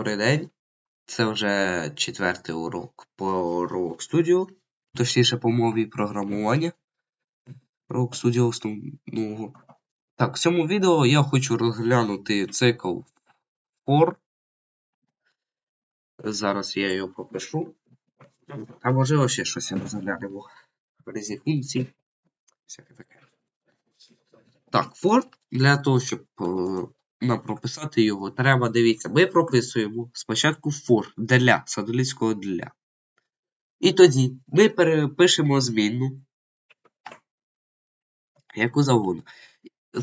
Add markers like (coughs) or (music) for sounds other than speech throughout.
Добрий день. Це вже четвертий урок по Roblox Studio, точніше по мові програмування Roblox Studio основного. Так, в цьому відео я хочу розглянути цикл for. Зараз я його попишу. А можливо ще щось я розглянемо. Різні функції. Всяке таке. Так, for для того, щоб е, нам прописати його, треба, дивіться, ми прописуємо спочатку for для, з англійського для. І тоді ми перепишемо змінну, яку завгодно.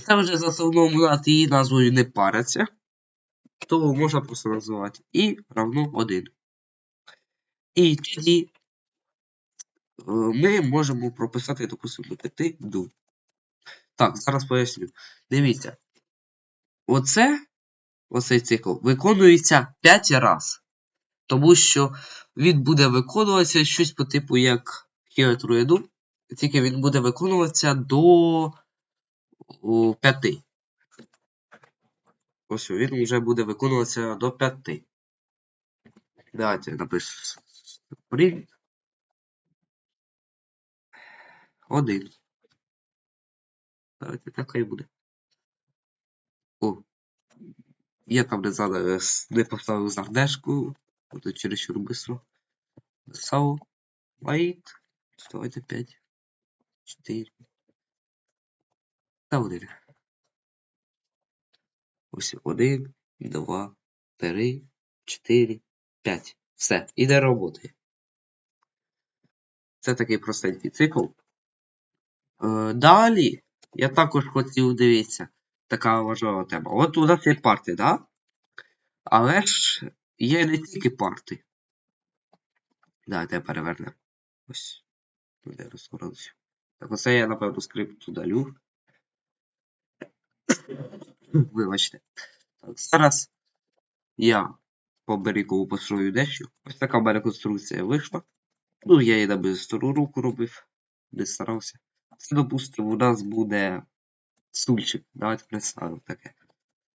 Це вже за над її назвою не париться, то можна просто називати і равно 1. І тоді е, ми можемо прописати, допустимо, ти do. Так, зараз поясню. Дивіться. Оце, оцей цикл виконується 5 раз. Тому що він буде виконуватися щось по типу як to тільки він буде виконуватися до 5. Ось він вже буде виконуватися до 5. Давайте напишу print. 1. Давайте так і буде. О. Я там не зараз не поставив зардешку. Буде чересчур быстро. Написав. Wait. Давайте 5. 4. Та 1. Ось 1, 2, 3, 4, 5. Все. Іде роботи. Це такий простенький цикл. Е, далі я також хотів дивитися. Така важлива тема. От у нас є парти, да? Але ж є не тільки парти. Давайте перевернемо. Ось. Туди розгорнувся. Так, оце я, напевно, скрипт удалю. (coughs) Вибачте. Так, зараз я по берегу построю дещо. Ось така в мене конструкція вийшла. Ну, я її на бистру руку робив, не старався. Це, допустимо, у нас буде стульчик. Давайте представимо таке.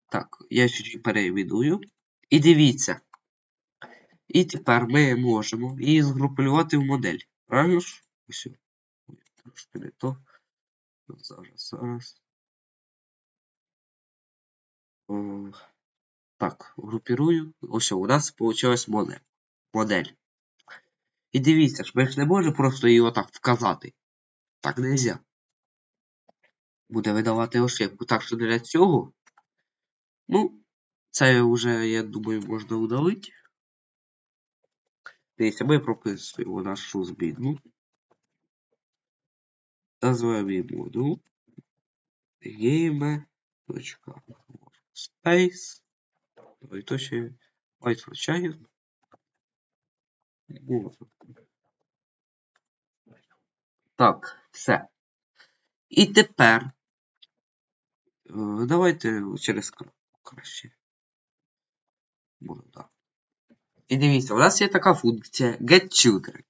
Так, я чуть перевідую. І дивіться. І тепер ми можемо її згрупувати в модель. Правильно ж? Ось. Трошки не то. Зараз, зараз. О, так, групірую. Ось у нас вийшла модель. модель. І дивіться ж, ми ж не можемо просто її отак вказати. Так не можна. Буде видавати ошибку. Так що для цього. Ну, це вже, я думаю, можна удалити. Дивіться, ми прописуємо нашу зміну. Називаємо модул. Ой, то ще White включаю. Так, все. І тепер. Е, Давайте через краще. Буду, так. І дивіться, у нас є така функція getChildren.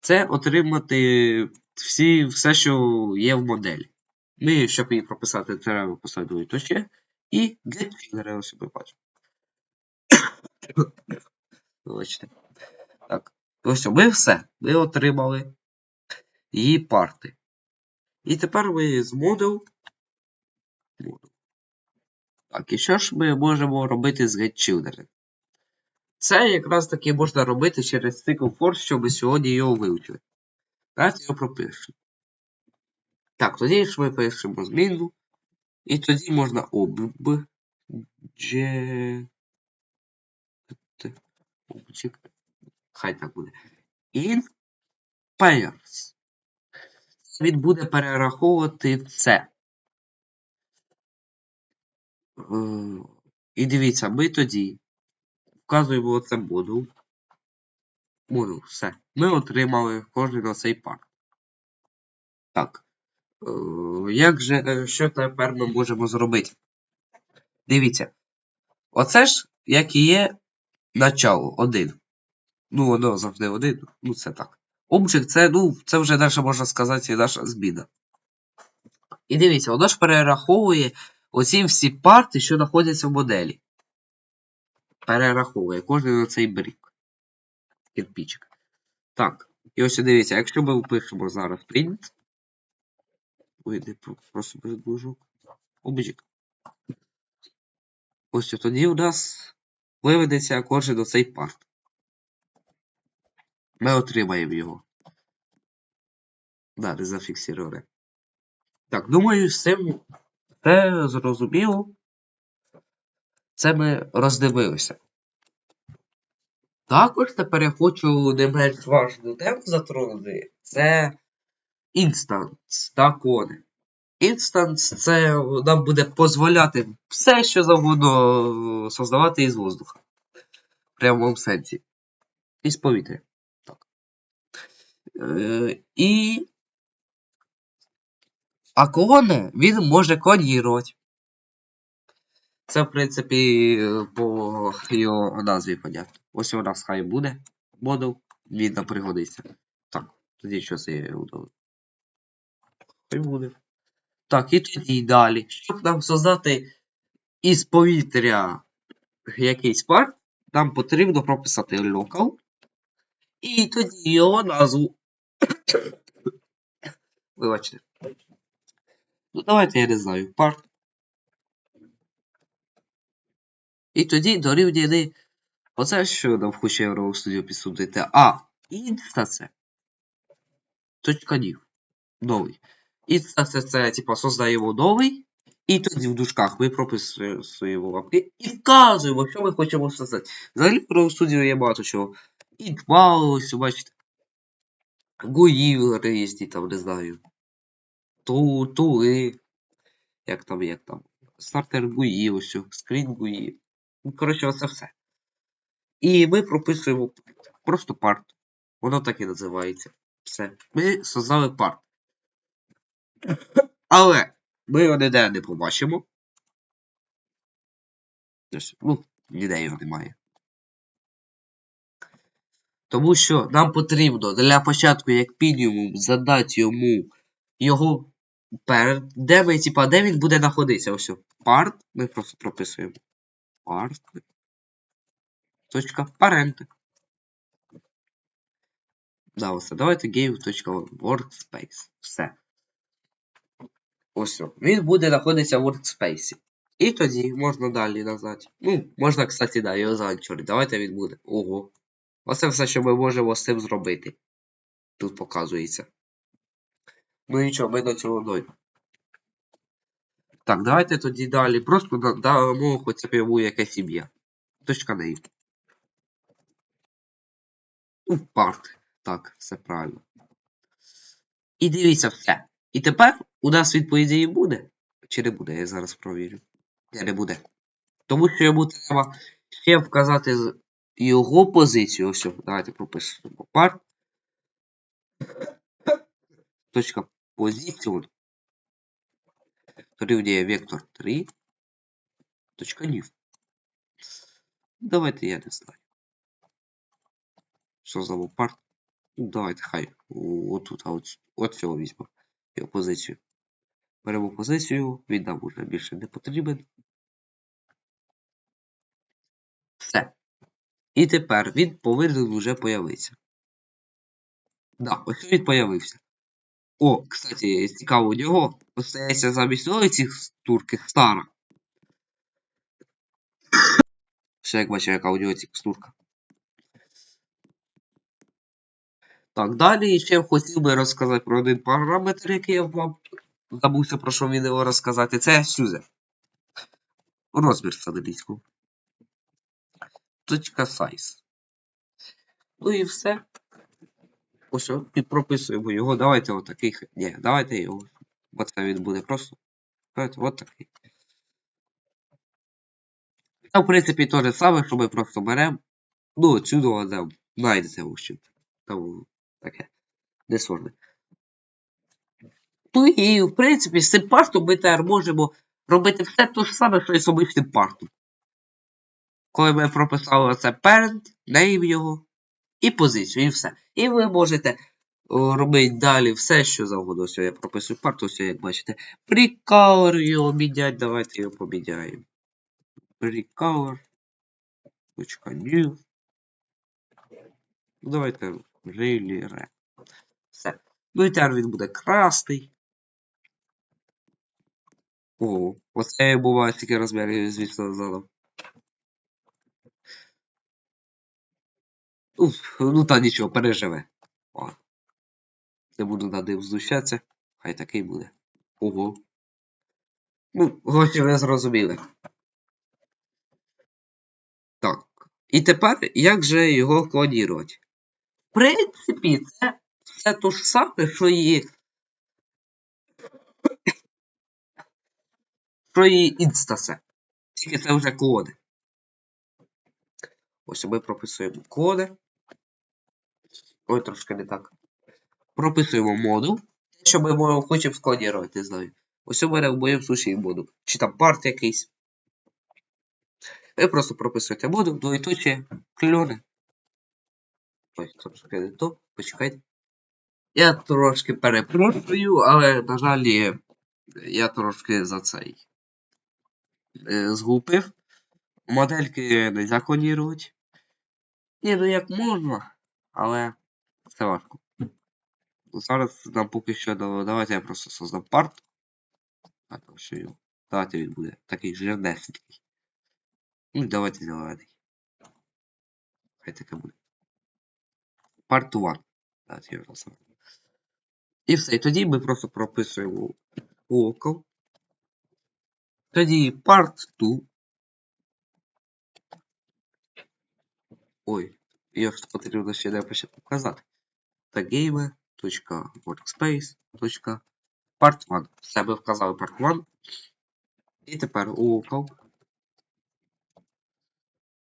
Це отримати всі, все, що є в моделі. Ми, щоб її прописати, треба поставити точки. І getChildren, ось ми бачимо. (coughs) Вибачте. Так, ось ми все. Ми отримали її парти. І тепер ми з модул. Так, і що ж ми можемо робити з getChildren? Це якраз таки можна робити через цикл for, щоб сьогодні його вивчили. Давайте його пропишемо. Так, тоді ж ми пишемо зміну. І тоді можна. Object. Хай так буде. In pairs. Він буде перераховувати це. І дивіться, ми тоді вказуємо оце модул. Модул, все. Ми отримали кожен на цей пар. Так. Е, Як же, е, що тепер ми можемо зробити? Дивіться. Оце ж, як і є начало, один. Ну, воно завжди один. Ну, це так. Обжик це, ну, це вже далі можна сказати, наша зміна. І дивіться, воно ж перераховує оці всі парти, що знаходяться в моделі. перераховує кожен на цей брік. Кирпичик. Так, і ось дивіться, якщо ми впишемо зараз print. Ой, не просто без движок. Обжик. Ось тоді у нас виведеться кожен на цей парт. Ми отримаємо його. Да, не зафіксироване. Так, думаю, з цим все зрозуміло. Це ми роздивилися. Також тепер я хочу не менш важну тему затронути. Це інстанс та кони. Інстанс це нам буде дозволяти все, що завгодно создавати із воздуха. В прямому сенсі. Із повітря. Так. Е, і. А кони він може клонірувати. Це, в принципі, по його назві понятно. Ось у нас хай буде модул, він нам пригодиться. Так, тоді що це я удалив. Хай буде. Так, і тоді далі. Щоб нам создати із повітря якийсь парт, нам потрібно прописати local. І тоді його назву. (coughs) Вибачте. Ну, давайте я не знаю. Парт. І тоді дорівняли оце, що нам хоче Euro Studio підсудити. А, інстанце. Точка нів. Новий. Інстанце це, типа, создаємо новий. І тоді в дужках ми прописуємо лапки і вказуємо, що ми хочемо создати. Взагалі Euro Studio є багато чого. Int mouse, бачите. Гуїв різні, там, не знаю. Ту, тули. Як там, як там. Стартер GUI, ось, скрін GUI. Ну, коротше, оце все. І ми прописуємо просто парт. Воно так і називається. Все. Ми создали парт. Але ми його ніде не побачимо. Ось, Ну, ніде його немає. Тому що нам потрібно для початку, як мінімум, задати йому його перед, де ми, типа, де він буде знаходитися. Ось. Парт. Ми просто прописуємо. Парт. Точка parent. Да, ось. Давайте game.workspace. Все. Ось. Він буде знаходитися в workspace. І тоді можна далі назвати. Ну, можна, кстати, да, його занчурити. Давайте він буде. Ого. Оце все, що ми можемо з цим зробити. Тут показується. Ну нічого, ми до цього дойдемо. Так, давайте тоді далі. Просто да- дамо хоча б йому якесь ім'я. Точка неї. Ну, парт. Так, все правильно. І дивіться все. І тепер у нас відповіді буде. Чи не буде, я зараз провірю. Ні, не буде. Тому що йому треба ще вказати його позицію. Ось, давайте пропишемо парт. Точка позицію. Дорівнює вектор 3. Точка нів. Давайте я не знаю. Що за парт? Ну, давайте хай. Отут, а от, от цього візьмемо. Його позицію. Беремо позицію, він нам уже більше не потрібен. Все. І тепер він повинен вже появитися. Да, ось він появився. О, кстати, цікаво у нього остається замість ось цих турки стара. Ще як бачив, яка у нього текстурка. Так, далі ще хотів би розказати про один параметр, який я вам забувся про що відео розказати. Це сюзер. Розмір англійською. Точка size. Ну і все. Ось о, підпрописуємо його. Давайте отакий. Ні, давайте його. Бо це він буде просто. От такий. Та, в принципі, те же саме, що ми просто беремо. Ну, отсюда там знайдете в общем. Там таке. Не сложне. Ну і, в принципі, з цим партом ми тепер можемо робити все те ж саме, що і з обичним партом. Коли ми прописали це parent, name його і позицію, і все. І ви можете робити далі все, що завгодно. Я прописую парт, ось як бачите. Precolor його міняти, давайте його поміняємо. Precolor. New. Давайте Really Red. Все. Ну і тепер він буде красний. О, оце буває такі розміри, звісно, задав. Уф, ну та нічого, переживе. О. Не буду над ним знущатися. Хай такий буде. Ого. Ну, гроші ви зрозуміли. Так. І тепер як же його клонірувати? В принципі, це все то ж саме, що і. Що і інстасе. Тільки це вже коди. Ось ми прописуємо коди. Ой, трошки не так. Прописуємо модуль. Те, що ми хочемо складірувати, не знаю. Ось у мене в моєму случаї модуль. Чи там парт якийсь. Ви просто прописуєте модуль, двоєточие, кльони. Ой, трошки не то, почекайте. Я трошки перепрошую, але, на жаль, я трошки за цей е, згупив. Модельки не можна клонірувати. Ні, ну як можна, але це важко. Зараз нам поки що давайте я просто создам парт. А там що його. Давайте він буде такий жирнесенький. Ну, давайте зелений. Хай таке буде. Part 1. Давайте його називаємо. І все. І тоді ми просто прописуємо local. Тоді part 2. Ой, я ж потрібно ще почати показати. Та game.workspace.part 1. Все ми вказали part 1. І тепер local.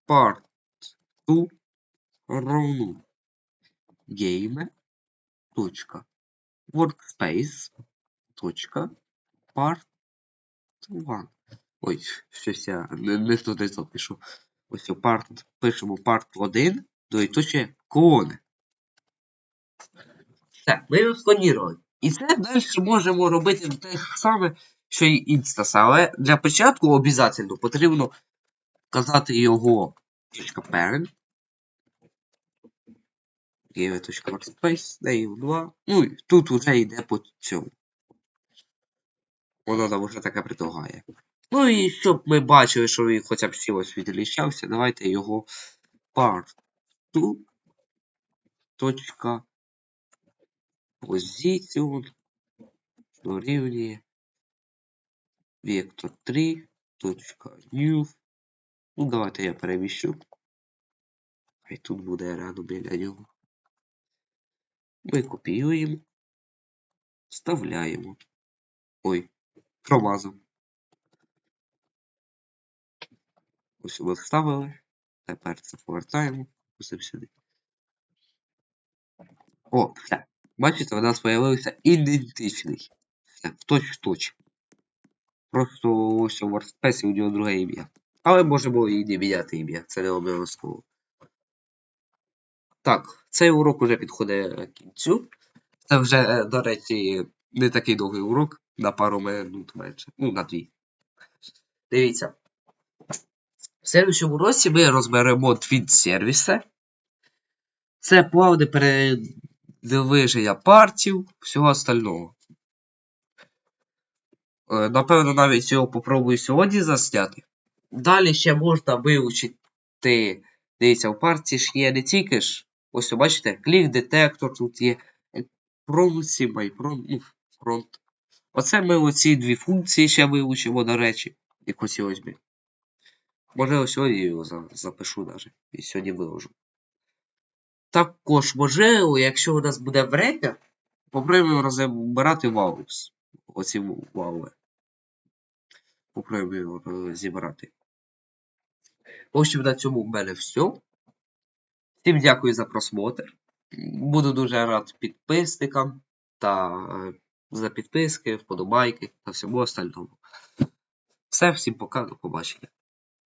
Part 2 равно game. Workspace. Part 1. Ой, щось я не, не туди запишу. Ось part, пишемо part 1, двоєточие клони. Все, ми його склонірували. І це далі можемо робити те саме, що й Instax, але для початку обов'язково потрібно вказати його .parent give.workspace, name 2. Ну і тут вже йде по цьому. Воно нам вже таке предлагає. Ну і щоб ми бачили, що він хоча б чимось відрізнявся, давайте його 2 точка position дорівнює vector 3 точка new. Ну, давайте я переміщу. Хай тут буде рядом біля нього. Ми копіюємо, вставляємо. Ой, промазав. Ось ми вставили. Тепер це повертаємо. Пустимо сюди. О, все. Бачите, у нас з'явився ідентичний. Все, точ в точ. Просто ось у WordPress у нього друге ім'я. Але можемо і не міняти ім'я, це не обов'язково. Так, цей урок вже підходить кінцю. Це вже, е, до речі, не такий довгий урок, на пару минут менше. Ну, на дві. Дивіться. В следующому році ми розберемо твіт сервіси. Це плавне передвиження партів, всього остального. Е, Напевно, навіть його попробую сьогодні засняти. Далі ще можна вивчити. Дивіться, в партії ж є не тільки ж. Ось, бачите, клік детектор тут є. Промці, майпром, фронт. Оце ми оці дві функції ще вивчимо, до речі. Якось ось би. Можливо, сьогодні його запишу навіть. І сьогодні виложу. Також, можливо, якщо у нас буде время, попробуємо розібрати ваус. Оці ваули. Попробуємо розібрати. В общем, на цьому в мене все. Всім дякую за просмотр. Буду дуже рад підписникам та е, за підписки, вподобайки та всьому остальному. Все, всім пока, до побачення.